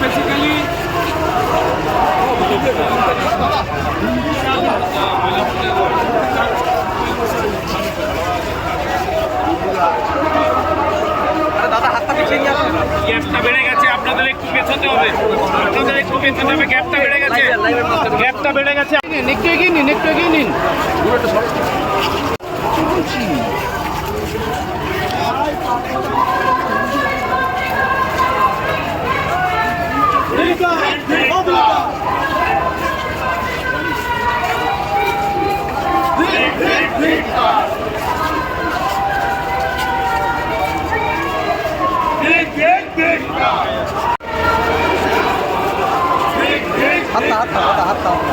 Basically গ্যাপটা বেড়ে গেছে, আপনাদের একটু পেছাতে হবে। আপনাদের একটু পেছাতে হবে, গ্যাপটা বেড়ে গেছে। গ্যাপটা বেড়ে গেছে। একটু এগিয়ে নিন একটু এগিয়ে নিন।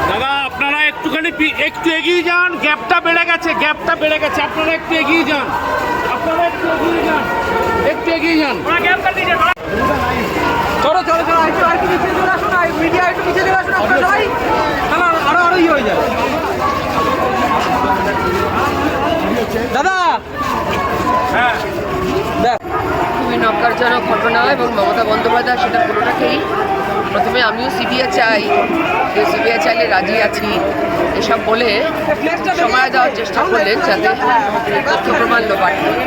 দাদা আপনারা একটুখানি একটু এগিয়ে যান গ্যাপটা বেড়ে গেছে গ্যাপটা বেড়ে গেছে আপনারা একটু এগিয়ে যান। আপনারা একটু এগিয়ে যান একটু এগিয়ে যান। চলো চলো চলো একটু আর একটু পিছিয়ে চলে আসুন আর মিডিয়া একটু পিছিয়ে চলে আসুন আপনারা সবাই। তাহলে আরও আরও ইয়ে হয়ে যায় দাদা! খুবই নক্কারজনক ঘটনা এবং মমতা বন্দ্যোপাধ্যায় সেটা পুরোটাকেই প্রথমে আমিও সিবিআই চাই সিবিআই চাইলে রাজি আছি এসব বলে সময় দেওয়ার চেষ্টা করলেন যাতে তথ্য প্রমাণ লোপাট হয়।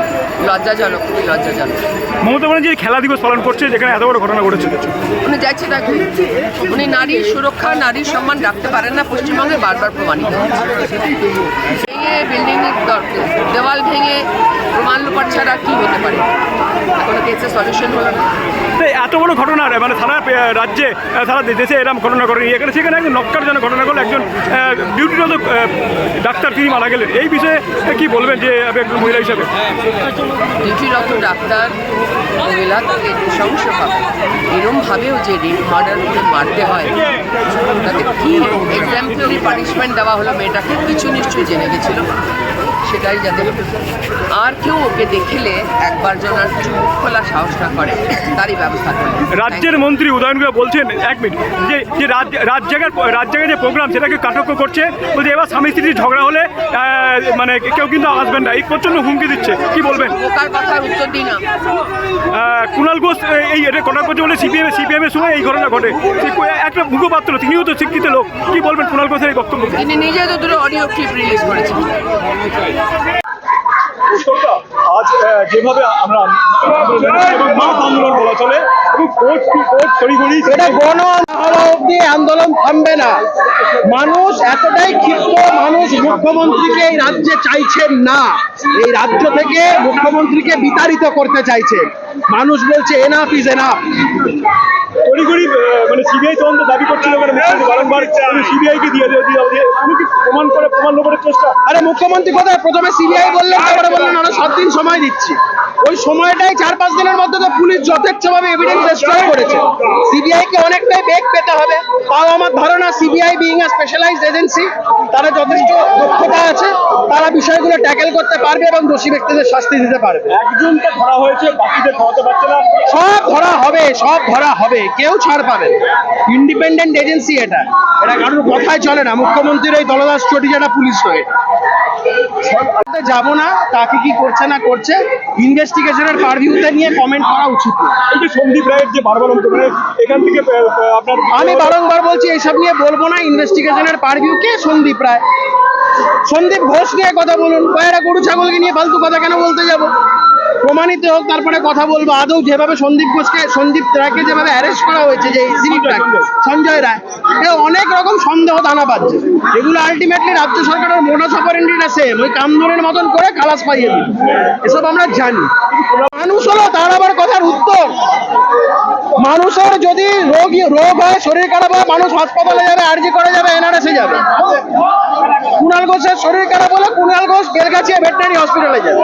লজ্জাজনক খুবই লজ্জাজনক মমতা ব্যানার্জি খেলা দিবস পালন করছে যেখানে এত বড় ঘটনা ঘটেছে উনি যাচ্ছে তাকে উনি নারীর সুরক্ষা নারীর সম্মান রাখতে পারেন না পশ্চিমবঙ্গে বারবার প্রমাণিত। ভেঙে বিল্ডিং দেওয়াল ভেঙে প্রমাণ লোপাট ছাড়া কি হতে পারে কোনো কেসের সলিউশন হলো না এত বড় ঘটনা মানে সারা রাজ্যে সারা দেশে এরকম ঘটনা ঘটেনি এখানে, সেখানে একজন নক্কারজনক ঘটনা করল একজন ডিউটিরত ডাক্তার তিনি মারা গেলেন। এই বিষয়ে কি বলবেন যে একজন মহিলা হিসাবে? ডিউটিরত ডাক্তার মহিলা তাকে নৃশংসভাবে এরমভাবেও যে রেপ, মার্ডার মারতে হয় তাকে কি এক্সাম্পলারি পানিশমেন্ট দেওয়া হলো মেয়েটাকে, কিছু নিশ্চয়ই জেনে গেছিল। সেটাই যাতে আর কেউ ওকে দেখলে একবার যেন আর মুখ খোলা সাহস না করে তারই ব্যবস্থা করে রাজ্যের মন্ত্রী উদয়ন গুহা বলছেন এক মিনিট যে যে রাজ রাজ জায়গার রাজ জায়গায় যে প্রোগ্রাম সেটাকে কাটক্য করছে বলছে এবার স্বামী স্ত্রীর ঝগড়া হলে মানে কেউ কিন্তু আসবেন না এই প্রচণ্ড হুমকি দিচ্ছে কি বলবেন? ওকার কথার উত্তর দিই না। কুণাল ঘোষ এই- এটা কটাক্ষ করছে বলে সিপিএম সিপিএম এর সময় এই ঘটনা ঘটে। একটা মুখপাত্র তিনিও তো শিক্ষিত লোক কি বলবেন কুণাল ঘোষের এই বক্তব্য? তিনি নিজে তো দুটো অডিও ক্লিপ রিলিজ করেছেন। আজ যেভাবে আমরা আন্দোলন বলা চলে এবং কোর্ট কোর্ট তড়িঘড়ি এটা গণ অব্দি আন্দোলন থামবে না। মানুষ এতটাই ক্ষিপ্ত মানুষ মুখ্যমন্ত্রীকে এই রাজ্যে চাইছেন না। এই রাজ্য থেকে মুখ্যমন্ত্রীকে বিতাড়িত করতে চাইছে। মানুষ বলছে এনাফ ইজ এনাফ তড়িঘড়ি সিবিআই তদন্ত দাবি করছিল মুখ্যমন্ত্রী বারংবার সিবিআই কে দিয়ে দিয়ে কি প্রমাণ করে প্রমাণ লোকের চেষ্টা? আরে মুখ্যমন্ত্রী কোথায়? প্রথমে সিবিআই বললেন তারপরে বললেন আমরা সাত দিন সময় দিচ্ছি। ওই সময়টাই চার পাঁচ দিনের মধ্যে তো পুলিশ যথেচ্ছভাবে এভিডেন্স ডেস্ট্রয় করেছে। সিবিআই কে অনেকটাই বেগ পেতে হবে। তাও আমার ধারণা CBI being a specialized agency তারা যথেষ্ট দক্ষতা আছে তারা বিষয়গুলো ট্যাকেল করতে পারবে এবং দোষী ব্যক্তিদের শাস্তি দিতে পারবে। একজনকে ধরা হয়েছে বাকিদের ধরাতে পারছে না। সব ধরা হবে সব ধরা হবে কেউ ছাড় পাবে ইন্ডিপেন্ডেন্ট এজেন্সি এটা। এটা কারোর কথায় চলে না। মুখ্যমন্ত্রীর এই দলদাস চটি যেটা পুলিশ হয়ে। যাব না তাকে কি করছে না করছে ইনভেস্টিগেশনের পারভিউতে নিয়ে কমেন্ট করা উচিত এই যে সন্দীপ রায়ের যে বারবার মানে এখান থেকে আপনার আমি বারংবার বলছি এইসব নিয়ে বলব না। ইনভেস্টিগেশনের পারভিউ কে সন্দীপ রায়? সন্দীপ ঘোষ নিয়ে কথা বলুন। কয়েরা গরু, ছাগলকে নিয়ে ফালতু কথা কেন বলতে যাব? প্রমাণিত হোক, তারপরে কথা বলব। আদৌ যেভাবে সন্দীপ ঘোষকে, সন্দীপ রায়কে যেভাবে অ্যারেস্ট করা হয়েছে যে সঞ্জয় রায়, এ অনেক রকম সন্দেহ দানা পাচ্ছে এগুলো আলটিমেটলি রাজ্য সরকারের মোটাস অপারেন্ডিটা সেম ওই কামদুরের মতন করে খালাস পাইয়ে দিল এসব আমরা জানি। মানুষ হলো, তার আবার কথার উত্তর। মানুষের যদি রোগ রোগ হয়, শরীর খারাপ হয়, মানুষ হাসপাতালে যাবে, আরজি করে যাবে এনআরএসে যাবে। ঘোষের শরীর খারাপ হলে কুণাল ঘোষ বেলগাছিয়া ভেটেনারি হসপিটালে যাবে।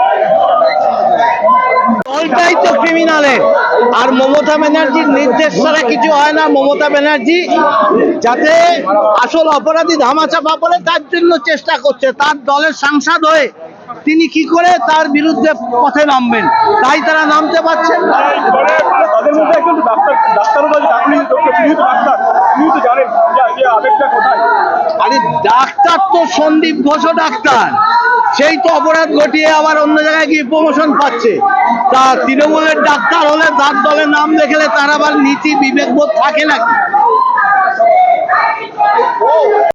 দলটাই তো ক্রিমিনালের আর মমতা ব্যানার্জির নির্দেশ ছাড়া কিছু হয় না মমতা ব্যানার্জি যাতে আসল অপরাধী ধামাচাপা পড়ে তার জন্য চেষ্টা করছে। তার দলের সাংসদ হয়ে তিনি কি করে তার বিরুদ্ধে পথে নামবেন? তাই তারা নামতে পারছেন আরে ডাক্তার তো সন্দীপ ঘোষ ডাক্তার। সেই তো অপরাধ ঘটিয়ে আবার অন্য জায়গায় গিয়ে প্রমোশন পাচ্ছে। তা তৃণমূলের ডাক্তার হলে তার দলের নাম দেখলে তার আবার নীতি বিবেকবোধ থাকে নাকি?